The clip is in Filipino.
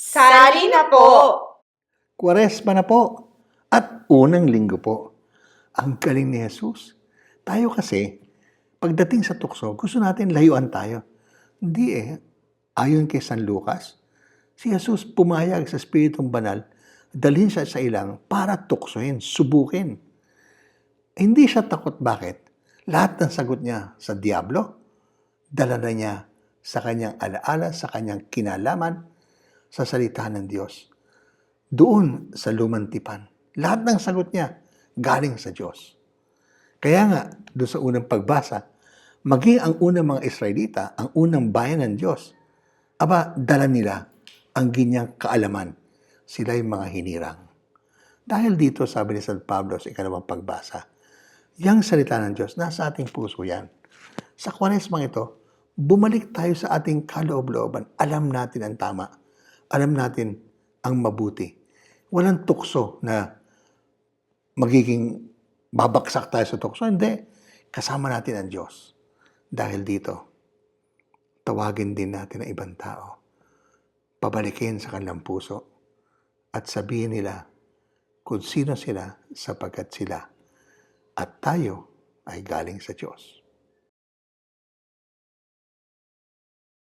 Sali na po! Kwaresma na po. At unang linggo po. Ang galing ni Jesus. Tayo kasi, pagdating sa tukso, gusto natin layuan tayo. Hindi eh. Ayon kay San Lucas, si Jesus pumayag sa Espiritong Banal, dalhin siya sa ilang para tuksohin, subukin. Hindi siya takot bakit? Lahat ng sagot niya sa Diablo, dala na niya sa kanyang alaala, sa kanyang kinalaman, sa salita ng Diyos doon sa lumantipan. Lahat ng sagot niya galing sa Diyos. Kaya nga, doon sa unang pagbasa, maging ang unang mga Israelita, ang unang bayan ng Diyos, aba, dala nila ang ginyang kaalaman. Sila yung mga hinirang. Dahil dito, sabi ni San Pablo sa ikalawang pagbasa, yung salita ng Diyos, nasa ating puso yan. Sa kwaresmang ito, bumalik tayo sa ating kaloob-looban. Alam natin ang tama. Alam natin ang mabuti. Walang tukso na magiging babaksak tayo sa tukso. Hindi. Kasama natin ang Diyos. Dahil dito, tawagin din natin ang ibang tao. Pabalikin sa kanilang puso at sabihin nila kung sino sila sapagkat sila at tayo ay galing sa Diyos.